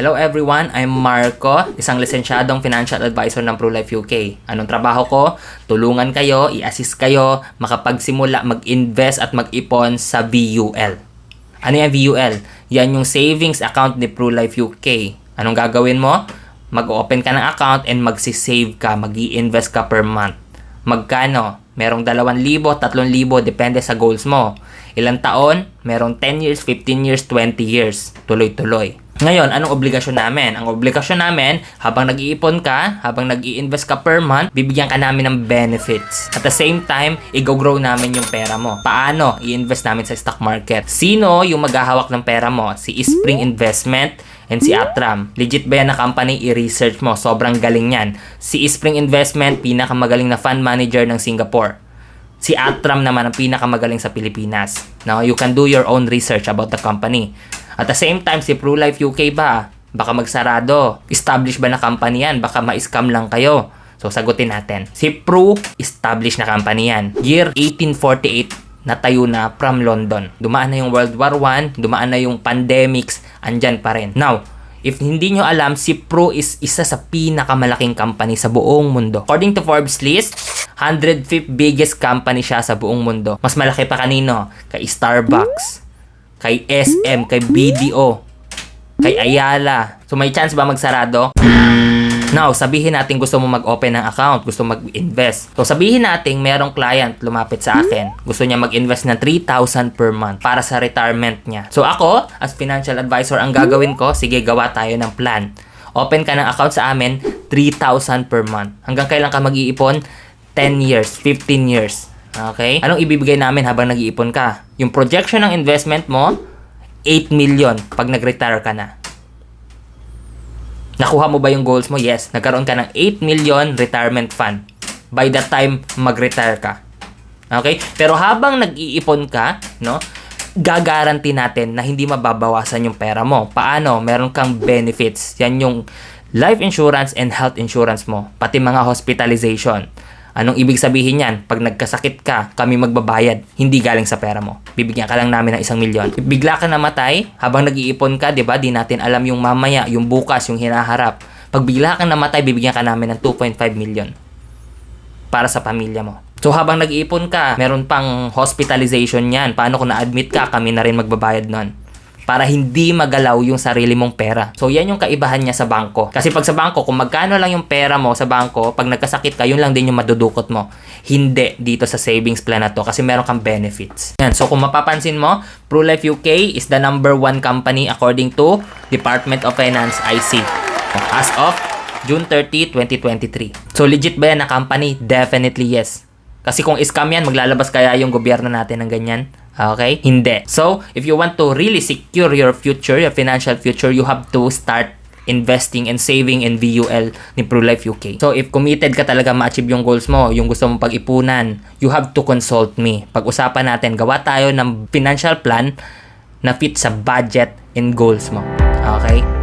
Hello everyone, I'm Marco, isang lisensyadong financial advisor ng ProLife UK. Anong trabaho ko? Tulungan kayo, i-assist kayo, makapagsimula, mag-invest at mag-ipon sa VUL. Ano yung VUL? Yan yung savings account ni ProLife UK. Anong gagawin mo? Mag-open ka ng account and magsisave ka, mag invest ka per month. Magkano? Merong 2,000, 3,000, depende sa goals mo. Ilang taon? Merong 10 years, 15 years, 20 years. Tuloy-tuloy. Ngayon, anong obligasyon namin? Ang obligasyon namin, habang nag-iipon ka, habang nag invest ka per month, bibigyan ka namin ng benefits. At the same time, i-grow namin yung pera mo. Paano? I-invest namin sa stock market. Sino yung maghahawak ng pera mo? Si Spring Investment and si Atram. Legit ba yan na company? I-research mo. Sobrang galing yan. Si Spring Investment, pinakamagaling na fund manager ng Singapore. Si Atram naman ang pinakamagaling sa Pilipinas. Now, you can do your own research about the company. At the same time, si ProLife UK ba? Baka magsarado. Establish ba na company yan? Baka ma-scam lang kayo. So, sagutin natin. Si Pro, established na company yan. Year 1848, natayo na from London. Dumaan na yung World War I, dumaan na yung pandemics, andyan pa rin. Now, if hindi nyo alam, si Pro is isa sa pinakamalaking company sa buong mundo. According to Forbes list, 105th biggest company siya sa buong mundo. Mas malaki pa kanino? Kay Starbucks, kay SM, kay BDO, kay Ayala. So may chance ba magsarado? Now, sabihin natin gusto mo mag-open ng account, gusto mag-invest. So sabihin natin merong client lumapit sa akin, gusto niya mag-invest ng 3,000 per month para sa retirement niya. So ako, as financial advisor, ang gagawin ko, sige gawa tayo ng plan. Open ka ng account sa amin, 3,000 per month. Hanggang kailan ka mag-iipon? 10 years, 15 years. Okay? Anong ibibigay namin habang nag-iipon ka? Yung projection ng investment mo, 8 million pag nag-retire ka na. Nakuha mo ba yung goals mo? Yes. Nagkaroon ka ng 8 million retirement fund by the time mag-retire ka. Okay? Pero habang nag-iipon ka, no, gagaranti natin na hindi mababawasan yung pera mo. Paano? Meron kang benefits. Yan yung life insurance and health insurance mo. Pati mga hospitalization. Anong ibig sabihin yan? Pag nagkasakit ka, kami magbabayad, hindi galing sa pera mo. Bibigyan ka lang namin ng isang milyon. Bigla ka namatay, habang nag-iipon ka, di ba, di natin alam yung mamaya, yung bukas, yung hinaharap. Pag bigla kang namatay, bibigyan ka namin ng 2.5 million para sa pamilya mo. So habang nag-iipon ka, meron pang hospitalization yan. Paano kung na-admit ka, kami na rin magbabayad nun para hindi magalaw yung sarili mong pera. So, yan yung kaibahan niya sa bangko. Kasi pag sa bangko, kung magkano lang yung pera mo sa bangko, pag nagkasakit ka, yun lang din yung madudukot mo. Hindi dito sa savings plan na to kasi meron kang benefits. Yan. So, kung mapapansin mo, ProLife UK is the number one company according to Department of Finance IC. As of June 30, 2023. So, legit ba yan na company? Definitely yes. Kasi kung scam yan, maglalabas kaya yung gobyerno natin ng ganyan? Okay? Hindi. So, if you want to really secure your future, your financial future, you have to start investing and saving in VUL ni ProLife UK. So, if committed ka talaga ma-achieve yung goals mo, yung gusto mong pag-ipunan, you have to consult me. Pag-usapan natin, gawa tayo ng financial plan na fit sa budget and goals mo. Okay?